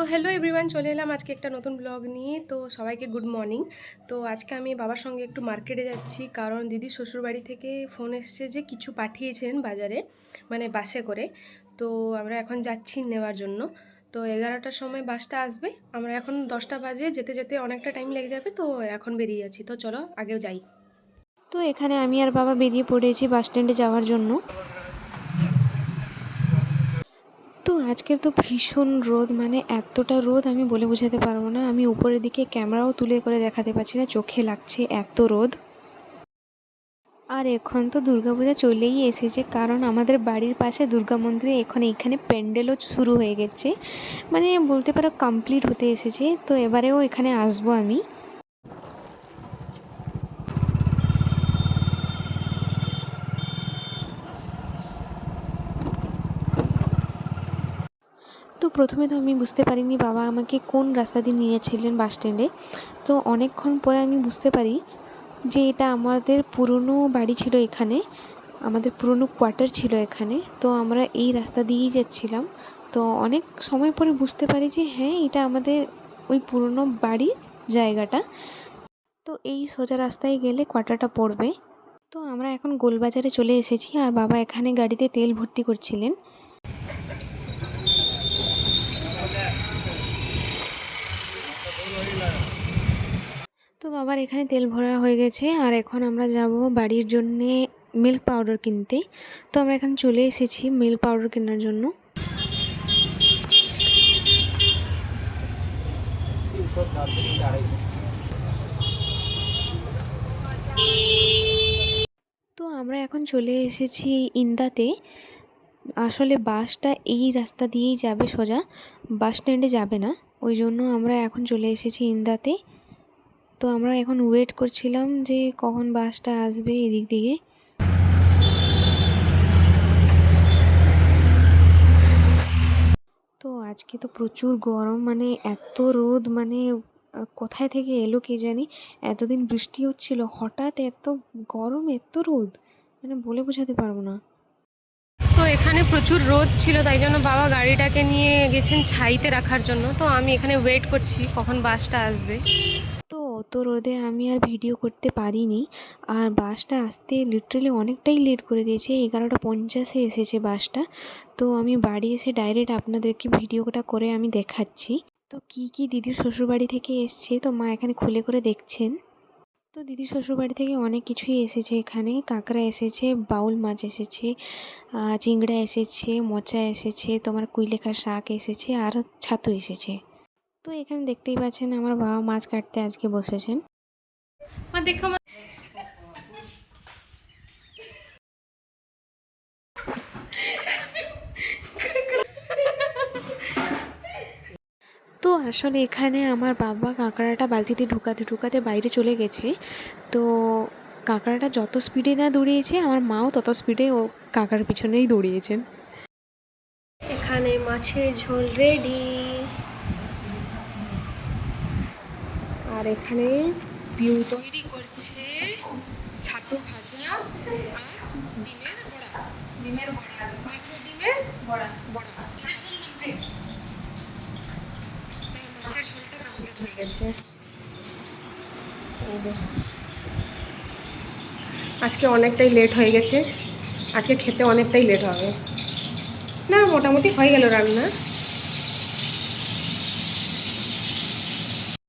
তো hello everyone চলে এলাম আজকে একটা নতুন ব্লগ নিয়ে। তো সবাইকে গুড মর্নিং তো আজকে আমি বাবার সঙ্গে একটু মার্কেটে যাচ্ছি, কারণ দিদি শ্বশুরবাড়ি থেকে ফোন এসছে যে কিছু পাঠিয়েছেন বাজারে মানে বাসে করে। তো আমরা এখন যাচ্ছি নেওয়ার জন্য। তো এগারোটার সময় বাসটা আসবে। আমরা এখন দশটা বাজে, যেতে যেতে অনেকটা টাইম লেগে যাবে, তো এখন বেরিয়ে যাচ্ছি। তো চলো আগেও যাই। তো এখানে আমি আর বাবা বেরিয়ে পড়েছি বাস স্ট্যান্ডে যাওয়ার জন্য। তো আজকের তো ভীষণ রোদ মানে এতটা রোদ আমি বলে বোঝাতে পারব না। আমি উপরের দিকে ক্যামেরাও তুলে করে দেখাতে পারছি না, চোখে লাগছে এত রোদ। আর এখন তো দুর্গাপূজা চলেই এসেছে, কারণ আমাদের বাড়ির পাশে দুর্গা মন্দিরে এখন এইখানে প্যান্ডেলও শুরু হয়ে গেছে। মানে বলতে পারো কমপ্লিট হতে এসেছে, তো এবারেও এখানে আসব আমি। প্রথমে তো আমি বুঝতে পারিনি বাবা আমাকে কোন রাস্তা দিয়ে নিয়েছিলেন বাস স্ট্যান্ডে। তো অনেকক্ষণ পরে আমি বুঝতে পারি যে এটা আমাদের পুরনো বাড়ি ছিল এখানে, আমাদের পুরনো কোয়ার্টার ছিল এখানে। তো আমরা এই রাস্তা দিয়েই যাচ্ছিলাম। তো অনেক সময় পরে বুঝতে পারি যে হ্যাঁ এটা আমাদের ওই পুরনো বাড়ির জায়গাটা। তো এই সোজা রাস্তায় গেলে কোয়ার্টারটা পড়বে। তো আমরা এখন গোলবাজারে চলে এসেছি আর বাবা এখানে গাড়িতে তেল ভর্তি করছিলেন। তো বাবার এখানে তেল ভরা হয়ে গেছে, আর এখন আমরা যাব বাড়ির জন্যে মিল্ক পাউডার কিনতে। তো আমরা এখানে চলে এসেছি মিল্ক পাউডার কেনার জন্য। তো আমরা এখন চলে এসেছি ইন্দাতে। আসলে বাসটা এই রাস্তা দিয়েই যাবে সোজা, বাস স্ট্যান্ডে যাবে না। ওই জন্য আমরা এখন চলে এসেছি ইন্দাতে। তো আমরা এখন ওয়েট করছিলাম যে কখন বাসটা আসবে এদিক দিকে। তো আজকে তো প্রচুর গরম মানে এত রোদ মানে কোথায় থেকে এলো কে জানি? এতদিন বৃষ্টি হচ্ছিল, হঠাৎ এত গরম, এত রোদ মানে বলে বোঝাতে পারব না। তো এখানে প্রচুর রোদ ছিল, তাই জন্য বাবা গাড়িটাকে নিয়ে গেছেন ছাইতে রাখার জন্য। তো আমি এখানে ওয়েট করছি কখন বাসটা আসবে। অত রোদে আমি আর ভিডিও করতে পারিনি। আর বাসটা আসতে লিটারালি অনেকটাই লেট করে দিয়েছে। এগারোটা পঞ্চাশে এসেছে বাসটা। তো আমি বাড়ি এসে ডাইরেক্ট আপনাদেরকে ভিডিওটা করে আমি দেখাচ্ছি। তো কি কি দিদির শ্বশুরবাড়ি থেকে এসছে তো মা এখানে খুলে করে দেখছেন। তো দিদি শ্বশুরবাড়ি থেকে অনেক কিছুই এসেছে এখানে। কাঁকড়া এসেছে, বাউল মাছ এসেছে চিংড়া এসেছে, মোচা এসেছে, তোমার কুইলেখার শাক এসেছে আর ছাতু এসেছে। তো এখানে দেখতেই পাচ্ছেন আমার বাবা মাছ কাটতে আজকে বসেছেন। মা দেখো তো আসলে এখানে আমার বাবা কাঁকড়াটা বালতিতে ঢুকাতে ঢুকাতে বাইরে চলে গেছে। তো কাঁকড়াটা যত স্পিডে না দৌড়িয়েছে আমার মাও তত স্পিডে ও কাঁকড়ার পিছনেই দৌড়িয়েছেন। এখানে মাছের ঝোল রেডি আর এখানে পিউ তৈরি করছে ছাতু ভাজা আর ডিমের বড়া। ডিমের বড়া। মাছের ডিমের বড়া। বড়া। হয়ে গেছে। আজকে অনেকটাই লেট হয়ে গেছে। আজকে খেতে অনেকটাই লেট হবে। না, মোটামুটি হয়ে গেল রান্না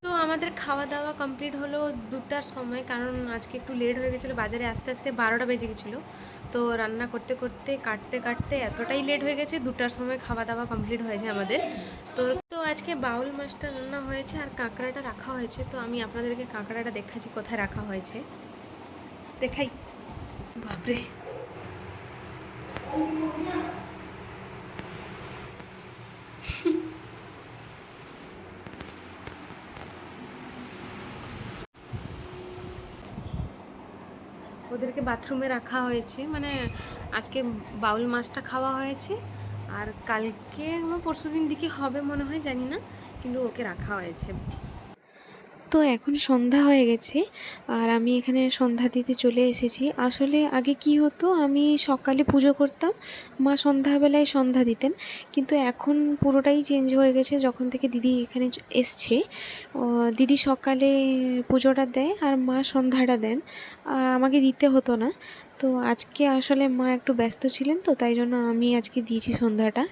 তো আমাদের খাওয়া দাওয়া কমপ্লিট হলো দুটার সময়, কারণ আজকে একটু লেট হয়ে গেছিল। বাজারে আস্তে আস্তে বারোটা বেজে গেছিল। তো রান্না করতে করতে, কাটতে কাটতে এতটাই লেট হয়ে গেছে, দুটার সময় খাওয়া দাওয়া কমপ্লিট হয়েছে আমাদের। তো তো আজকে বাউল মাছটা রান্না হয়েছে আর কাঁকড়াটা রাখা হয়েছে। তো আমি আপনাদেরকে কাঁকড়াটা দেখাচ্ছি, কোথায় রাখা হয়েছে। দেখাই। বাপরে। ওদেরকে বাথরুমে রাখা হয়েছে। মানে আজকে বাউল মাছটা খাওয়া হয়েছে। আর কালকে পরশু দিন দিকে হবে মনে হয়, জানি না। কিন্তু ওকে রাখা হয়েছে। তো এখন সন্ধ্যা হয়ে গেছে, আর আমি এখানে সন্ধ্যা দিতে চলে এসেছি। আসলে আগে কি হতো, আমি সকালে পুজো করতাম, মা সন্ধ্যাবেলায় সন্ধ্যা দিতেন, কিন্তু এখন পুরোটাই চেঞ্জ হয়ে গেছে। যখন থেকে দিদি এখানে এসছে দিদি সকালে পুজোটা দেয় আর মা সন্ধ্যাটা দেন। আমাকে দিতে হতো না। তো আজকে আসলে মা একটু ব্যস্ত ছিলেন তো, তাই জন্য আমি আজকে দিয়েছি সন্ধ্যাটা।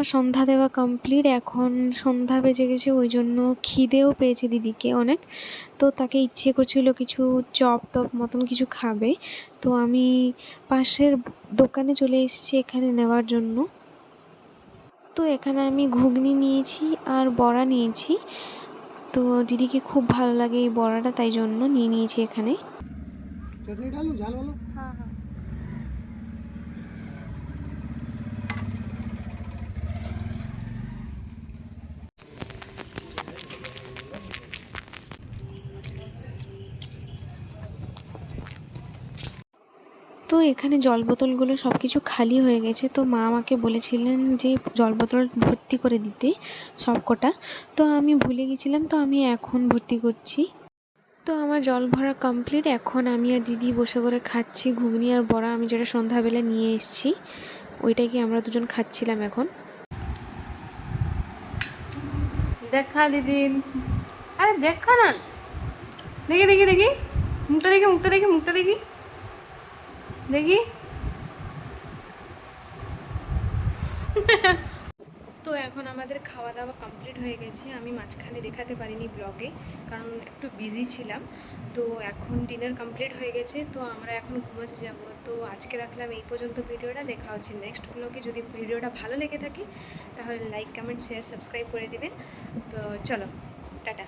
আমার সন্ধ্যা দেওয়া কমপ্লিট এখন সন্ধ্যা বেজে গেছে ওই জন্য খিদেও পেয়েছে দিদিকে অনেক। তো তাকে ইচ্ছে করছিল কিছু চপ টপ মতন কিছু খাবে। তো আমি পাশের দোকানে চলে এসেছি এখানে নেওয়ার জন্য। তো এখানে আমি ঘুগনি নিয়েছি আর বড়া নিয়েছি। তো দিদিকে খুব ভালো লাগে এই বড়াটা তাই জন্য নিয়ে নিয়েছি এখানে। হ্যাঁ হ্যাঁ। তো এখানে জল বোতলগুলো সব কিছু খালি হয়ে গেছে। তো মা আমাকে বলেছিলেন যে, জল বোতল ভর্তি করে দিতে সব কটা তো আমি ভুলে গেছিলাম, তো আমি এখন ভর্তি করছি। তো আমার জল ভরা কমপ্লিট এখন আমি আর দিদি বসে করে খাচ্ছি। ঘুগনি আর বড়া আমি যেটা সন্ধ্যাবেলা নিয়ে এসেছি ওইটাই কি আমরা দুজন খাচ্ছিলাম এখন। দেখা দিদি। আরে দেখা না। দেখি দেখি দেখি। মুখটা দেখি মুখটা দেখি মুখটা দেখি। দেখি। তো এখন আমাদের খাওয়া দাওয়া কমপ্লিট হয়ে গেছে। আমি মাঝখানে দেখাতে পারিনি ব্লগে কারণ একটু বিজি ছিলাম। তো এখন ডিনার কমপ্লিট হয়ে গেছে। তো আমরা এখন ঘুমাতে যাব। তো আজকে রাখলাম এই পর্যন্ত ভিডিওটা। দেখা হচ্ছে নেক্সট ব্লগে যদি ভিডিওটা ভালো লেগে থাকে, তাহলে লাইক কমেন্ট শেয়ার সাবস্ক্রাইব করে দেবেন। তো চলো, টাটা।